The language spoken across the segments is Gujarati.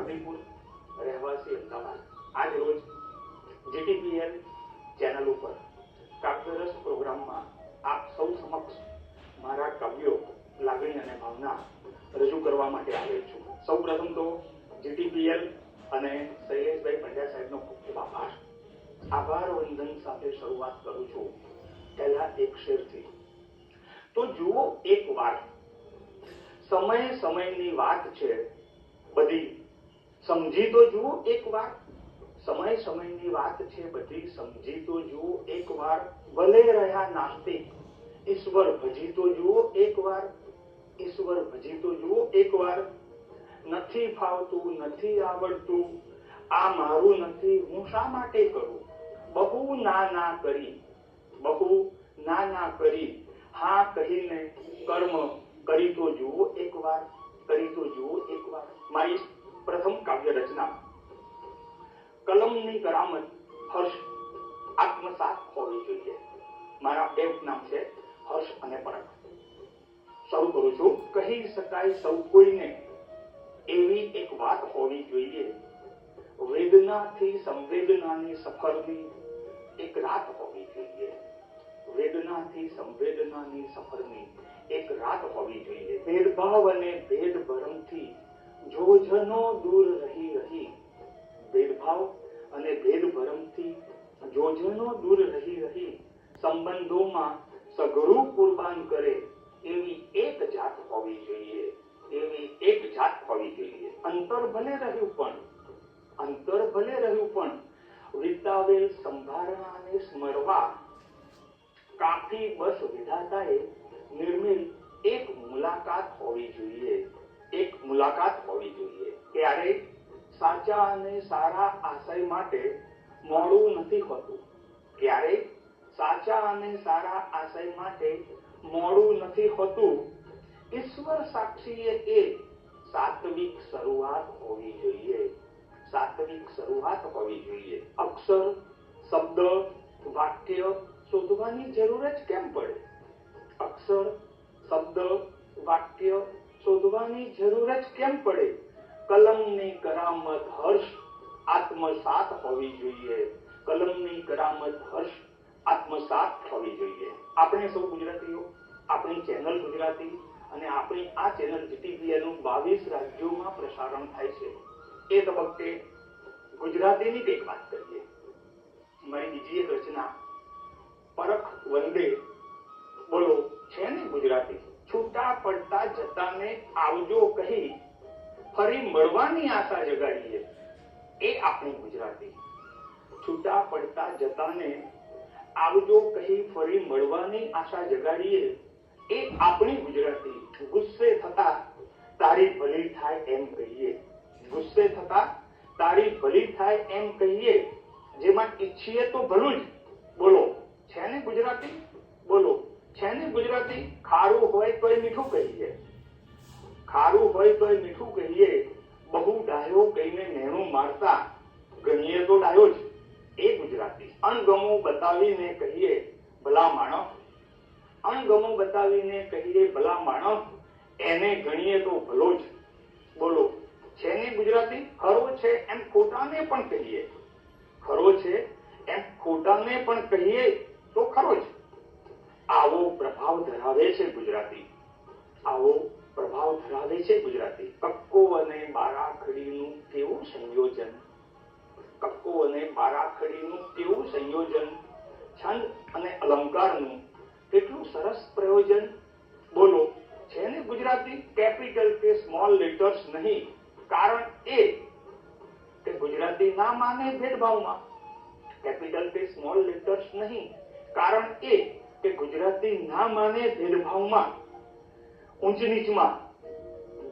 પારડીપુર રહેવાસી અમદાવાદ. આજ રોજ જીટીપીએલ ચેનલ ઉપર કાવ્યરસ પ્રોગ્રામમાં આપ સૌ સમક્ષ મારા કાવ્યો, લાગણી અને ભાવના રજૂ કરવા માટે આવેલ છું. સૌ પ્રથમ તો જીટીપીએલ અને શૈલેષભાઈ પંડ્યા સાહેબનો ખૂબ ખૂબ આભાર. આભાર વંદન સાથે શરૂઆત કરું છું. પહેલા એક શેરથી. તો જુઓ એક વાત. સમય સમયની વાત છે. બધી સમજી તો જુઓ એક વાર સમય સમયની વાત છે બધી સમજી તો જુઓ એક વાર ભલે રહ્યા નાસ્તિક ઈશ્વર ભજી તો જુઓ એક વાર ઈશ્વર ભજી તો જુઓ એક વાર નથી ફાવતું, નથી આવડતું, આ મારું નથી, હું શા માટે કરું? બહુ ના ના કરી, બહુ ના ના કરી, હા કહીને કર્મ કરી તો જુઓ એકવાર કરી તો જુઓ એકવાર મારી પ્રથમ કાવ્ય રચના કલમની કરામત હર્ષ આત્મસાત હોવી જોઈએ. મારા બે નામ છે હર્ષ અને પરક શરૂ કરું છું. કહી શકાય સૌ કોઈને એવી એક વાત હોવી જોઈએ. વેદનાથી સંવેદનાની સફરની એક રાત હોવી જોઈએ. વેદનાથી સંવેદનાની સફરની એક રાત હોવી જોઈએ. ભેદભાવ અને ભેદ ભરમથી જોજનો દૂર રહી રહી ભેદભાવ અને ભેદ ભરમથી જોજનો દૂર રહી રહી સંબંધોમાં સઘળું કુરબાન કરે, એવી એક જાત હોવી જોઈએ, એવી એક જાત હોવી જોઈએ. અંતર ભલે રહ્યું પણ, અંતર ભલે રહ્યું પણ, વિતાવેલ સંભારણાને સ્મરવા કાફી બસ વિધાતાએ નિર્મિલ એક મુલાકાત હોવી જોઈએ. એક મુલાકાત હોવી જોઈએ. ત્યારે સાચા અને સારા આશય માટે મોડું નથી હોતું. ત્યારે સાચા અને સારા આશય માટે મોડું નથી હોતું. ઈશ્વર સાક્ષીએ એ સાત્વિક શરૂઆત હોવી જોઈએ. સાત્વિક શરૂઆત હોવી જોઈએ. અક્ષર, શબ્દ, વાક્ય શોધવાની જરૂર જ કેમ પડે? અક્ષર, શબ્દ, વાક્ય શોધવાની જરૂર જ કેમ પડે? કલમની કરામત હર્ષ, આત્મસાત હોવી જોઈએ. કલમની કરામત હર્ષ, આત્મસાત થવી જોઈએ. આપણે સૌ ગુજરાતીઓ, આપણી ચેનલ ગુજરાતી અને આપણી આ ચેનલ જીટીપીએલનું બાવીસ રાજ્યોમાં પ્રસારણ થાય છે. એ તબક્કે ગુજરાતીની કંઈક વાત કરીએ. મારી બીજી એક રચના, પરખ વંદે. બોલો, છે ને ગુજરાતી? છૂટા પડતા જતાને આવજો કહી ફરી મળવાની આશા જગાડીએ. એ આપણી ગુજરાતી. છૂટા પડતા જતાને આવજો કહી ફરી મળવાની આશા જગાડીએ. એ આપણી ગુજરાતી. ગુસ્સે થતા તારી ભલી થાય એમ કહીએ. ગુસ્સે થતા તારી ભલી થાય એમ કહીએ. જેમાં ઈચ્છીએ તો ભલું જ. બોલો, છે ને ગુજરાતી? બોલો. છે ને ગુજરાતી? ખારું હોય તોય મીઠું કહીએ. ખારું હોય તોય મીઠું કહીએ. બહુ ડાયો કહીને નેણું મારતા ગણીએ તો ડાયો જ. એ ગુજરાતી. અણગમું બતાવીને કહીએ, ભલા માણસ અણગમું બતાવીને કહીએ, ભલા માણસ એને ગણીએ તો ભલો જ. બોલો, છે ને ગુજરાતી? ખરો છે એમ ખોટાને પણ કહીએ. ખરો છે એમ ખોટાને પણ કહીએ તો ખરો જ. આવો પ્રભાવ ધરાવે છે ગુજરાતી. આવો પ્રભાવ ધરાવે છે ગુજરાતી. કક્કો અને બારાખડીનું કેવું સંયોજન? કક્કો અને બારાખડીનું કેવું સંયોજન? છંદ અને અલંકારનું કેટલું સરસ પ્રયોજન? બોલો, છે ને ગુજરાતી? કેપિટલ કે સ્મોલ લેટર્સ નહીં. કારણ એ કે ગુજરાતી ના માને ભેદભાવમાં. કેપિટલ કે સ્મોલ લેટર્સ નહીં. કારણ એ કે ગુજરાતી ના માને ભેદભાવમાં, ઊંચ નીચમાં,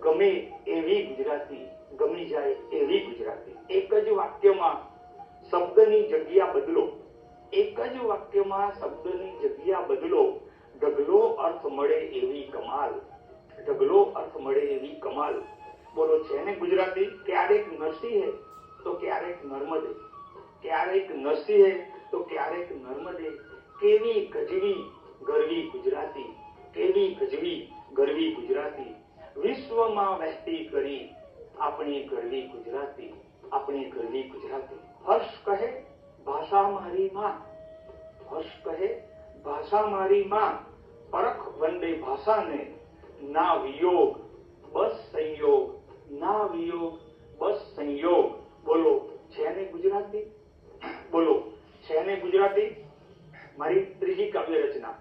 ગમે એવી ગુજરાતી, ગમી જાય એવી ગુજરાતી. એક જ વાક્યમાં શબ્દની જગ્યા બદલો. એક જ વાક્યમાં શબ્દની જગ્યા બદલો. ઢગલો અર્થ મળે એવી કમાલ. ઢગલો અર્થ મળે એવી કમાલ. બોલો, છે ને ગુજરાતી? ક્યારેક નરસિંહે તો ક્યારેક નર્મદે. ક્યારેક નરસિંહે તો ક્યારેક નર્મદે. કેવી ગજવી ગરવી ગુજરાતી કેવી ગજવી ગરવી ગુજરાતી. વિશ્વમાં વહેતી કરી આપણી ગરવી ગુજરાતી, આપણી ગરવી ગુજરાતી. હર્ષ કહે, ભાષા મારી માં. હર્ષ કહે, ભાષા મારી માં. પરખ વંદે ભાષાને ના વિયોગ બસ સંયોગ ના વિયોગ બસ સંયોગ બોલો છે ને ગુજરાતી બોલો છે ને ગુજરાતી મારી ત્રીજી કાવ્ય રચના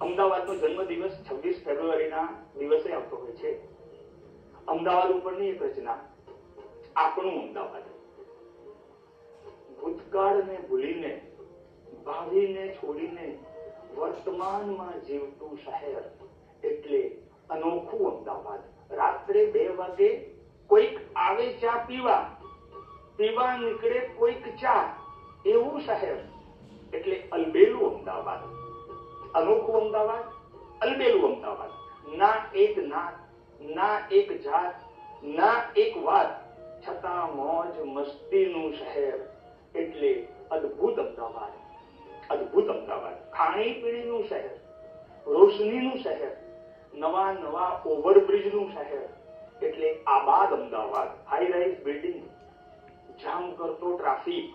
અમદાવાદનો જન્મદિવસ છવ્વીસ ફેબ્રુઆરીના દિવસે આવતો હોય છે અમદાવાદ ઉપરની એક રચના આપણું અમદાવાદ ભૂતકાળને ભૂલીને ભાવિને છોડીને, વર્તમાનમાં જીવતું શહેર એટલે અનોખું અમદાવાદ રાત્રે બે વાગે કોઈક આવે ચા પીવા. પીવા નીકળે કોઈક ચા. એવું શહેર એટલે અલબેલું અમદાવાદ અનોખું અમદાવાદ અલબેલું અમદાવાદ ના એક નાત ના એક જાત, ના એક વાત, છતાં મોજ મસ્તીનું શહેર. એટલે અદ્ભુત અમદાવાદ અદ્ભુત અમદાવાદ. ખાણી પીણીનું શહેર, રોશનીનું શહેર, નવા નવા ઓવરબ્રિજનું શહેર. એટલે આબાદ Ahmedabad. High rise building jam કરતો ટ્રાફિક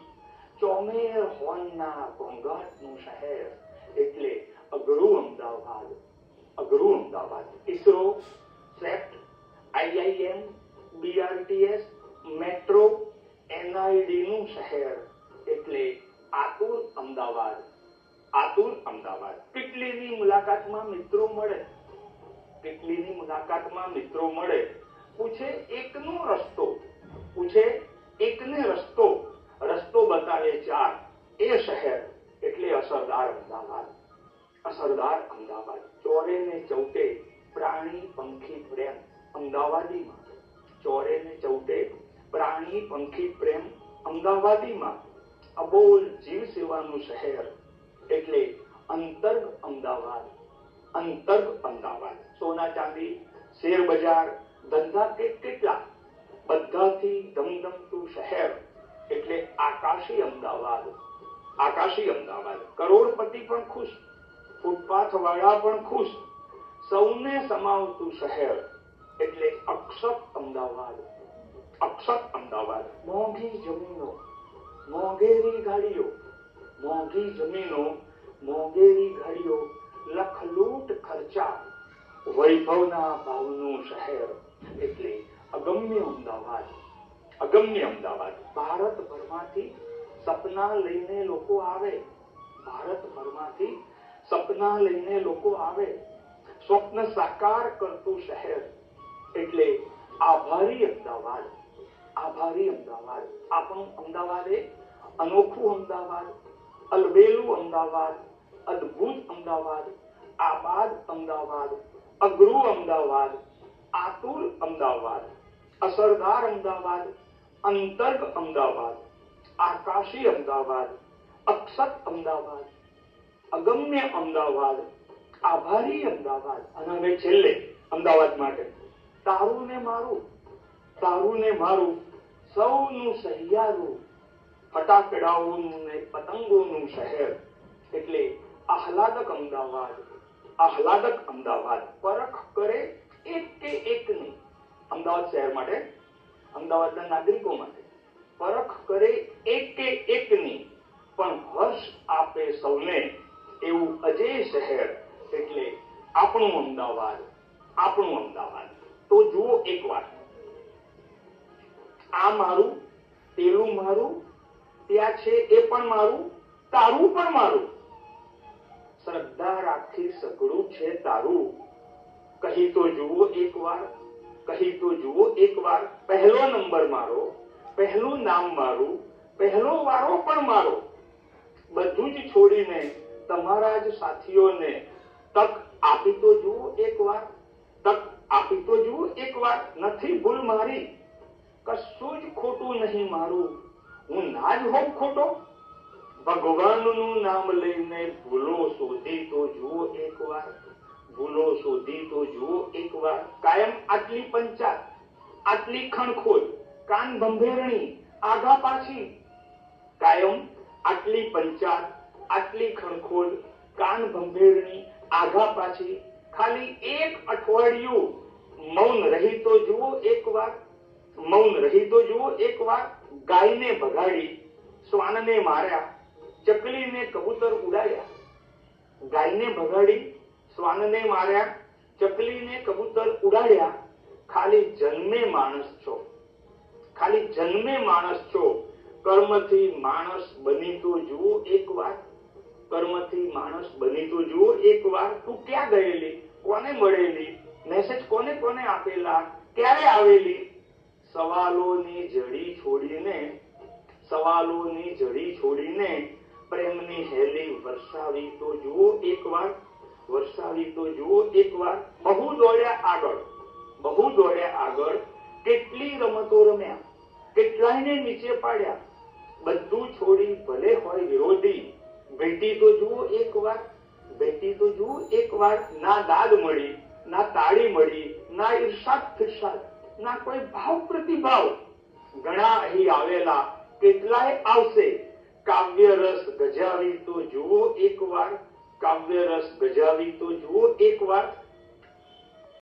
ચોમેર હોર્નના ઘોંઘાટનું શહેર. એટલે અઘરું અમદાવાદ અઘરું Ahmedabad. ISRO CEPT IIM BRTS metro એનઆઈડીનું શહેર. એટલે આતુર અમદાવાદ. આતુર અમદાવાદ. કેટલીની મુલાકાતમાં મિત્રો મળે? કેટલીની મુલાકાતમાં મિત્રો મળે? પૂછે એકનો રસ્તો. પૂછે એકને રસ્તો. રસ્તો બતાવે ચાર. એ શહેર. એટલે અસરદાર અમદાવાદ. અસરદાર અમદાવાદ. ચોરે ને ચૌટે પ્રાણી પંખી પ્રેમ. અમદાવાદીમાં ચોરે ને ચૌદે પ્રાણી પંખી પ્રેમ અમદાવાદીમાં અબોલ જીવ સેવાનું શહેર એટલે અંતર્ગ અમદાવાદ. અંતર્ગ અમદાવાદ. સોના ચાંદી, શેર બજાર, ધંધા કે કેટલા? બધાથી ધમધમતું શહેર એટલે આકાશી અમદાવાદ. આકાશી અમદાવાદ. કરોડપતિ પણ ખુશ. ફૂટપાથ વાળા પણ ખુશ. સૌને સમાવતું શહેર એટલે અક્ષત અમદાવાદ. અક્ષત અમદાવાદ. મોંઘી જમીનો, મોંઘેરી ગાડીઓ, મોંઘી જમીનો, મોંઘેરી ગાડીઓ, લખલૂટ ખર્ચા. વૈભવના ભાવનું શહેર એટલે અગમ્ય અમદાવાદ. અગમ્ય અમદાવાદ. ભારતભરમાંથી સપના લઈને લોકો આવે. ભારતભરમાંથી સપના લઈને લોકો આવે. સ્વપ્ન સાકાર કરતું શહેર એટલે આભારી અમદાવાદ આભારી અમદાવાદ. આપણું અમદાવાદ એ અનોખું અમદાવાદ, અલબેલું અમદાવાદ, અદ્ભુત અમદાવાદ, આબાદ અમદાવાદ, અઘરું અમદાવાદ, આતુર અમદાવાદ, અસરદાર અમદાવાદ, અંતર્ગ અમદાવાદ, આકાશી અમદાવાદ, અક્ષત અમદાવાદ, અગમ્ય અમદાવાદ આભારી અમદાવાદ. અને હવે છેલ્લે અમદાવાદ માટે. તારું ને મારું તારું ને મારું, સૌનું સહિયારું, ફટાકડાઓનું ને પતંગોનું શહેર. એટલે આહલાદક અમદાવાદ આહલાદક અમદાવાદ. પરખ કરે એક કે એકની. અમદાવાદ શહેર માટે, અમદાવાદના નાગરિકો માટે. પરખ કરે એક કે એકની. પણ હર્ષ આપે સૌને એવું અજય શહેર. એટલે આપણું અમદાવાદ આપણું અમદાવાદ. તો જુઓ એકવાર આ મારું, પેલું મારું, ત્યાં છે એ પણ મારું, તારું પણ મારું. શ્રદ્ધા રાખી સઘળું છે તારું. કહી તો જુઓ એકવાર કહી તો જુઓ એકવાર પહેલો નંબર મારો, પહેલું નામ મારું, પહેલો વારો પણ મારો. બધું જ છોડીને તમારા જ સાથીઓને તક આપી તો જુઓ એકવાર તક આપી તો જુઓ એકવાર નથી ભૂલ મારી. કશું જ ખોટું નહીં મારું. હું ના જ હોઉં ખોટો. ભગવાનનું નામ લઈને ભૂલો શોધી તો જુઓ એકવાર ભૂલો શોધી તો જુઓ એકવાર કાયમ આટલી પંચાત, આટલી ખણખોલ કાન ભંભેરણી આગા પાછી. કાયમ આટલી પંચાત, આટલી ખણખોલ કાન ભંભેરણી આગા પાછી. ખાલી એક અઠવાડિયું મૌન રહી તો જુઓ એકવાર મૌન રહી તો જુઓ એકવાર ગાયને ભગાડી, શ્વાનને માર્યા, ચકલીને કબૂતર ઉડાડ્યા. ગાયને ભગાડી, શ્વાનને માર્યા, ચકલીને કબૂતર ઉડાડ્યા. ખાલી જન્મે માણસ છો. ખાલી જન્મે માણસ છો. કર્મથી માણસ બની તો જુઓ એકવાર કર્મથી માણસ બની તો જુઓ એકવાર તું ક્યાં ગયેલી, કોને મળેલી? મેસેજ કોને કોને આપેલા? ક્યારે આવેલી? સવાલોની જડી છોડીને, સવાલોની જડી છોડીને પ્રેમની હેલી વરસાવી તો જુઓ એકવાર વરસાવી તો જુઓ એકવાર બહુ દોડ્યા આગળ, બહુ દોડ્યા આગળ, કેટલી રમતો રમ્યા, કેટલાયને નીચે પાડ્યા, બધું છોડી ભલે હોય વિરોધી ભેટી તો જુઓ એકવાર બેટી તો જુઓ એકવાર ના દાદ મળી, ના તાળી મળી, ના ઈર્ષાદ ના કોઈ ભાવ પ્રતિભાવ. ઘણા અહીં આવેલા, કેટલાય આવશે. કાવ્ય રસ ગજાવી તો જુઓ એકવાર કાવ્ય રસ ગજાવી તો જુઓ એકવાર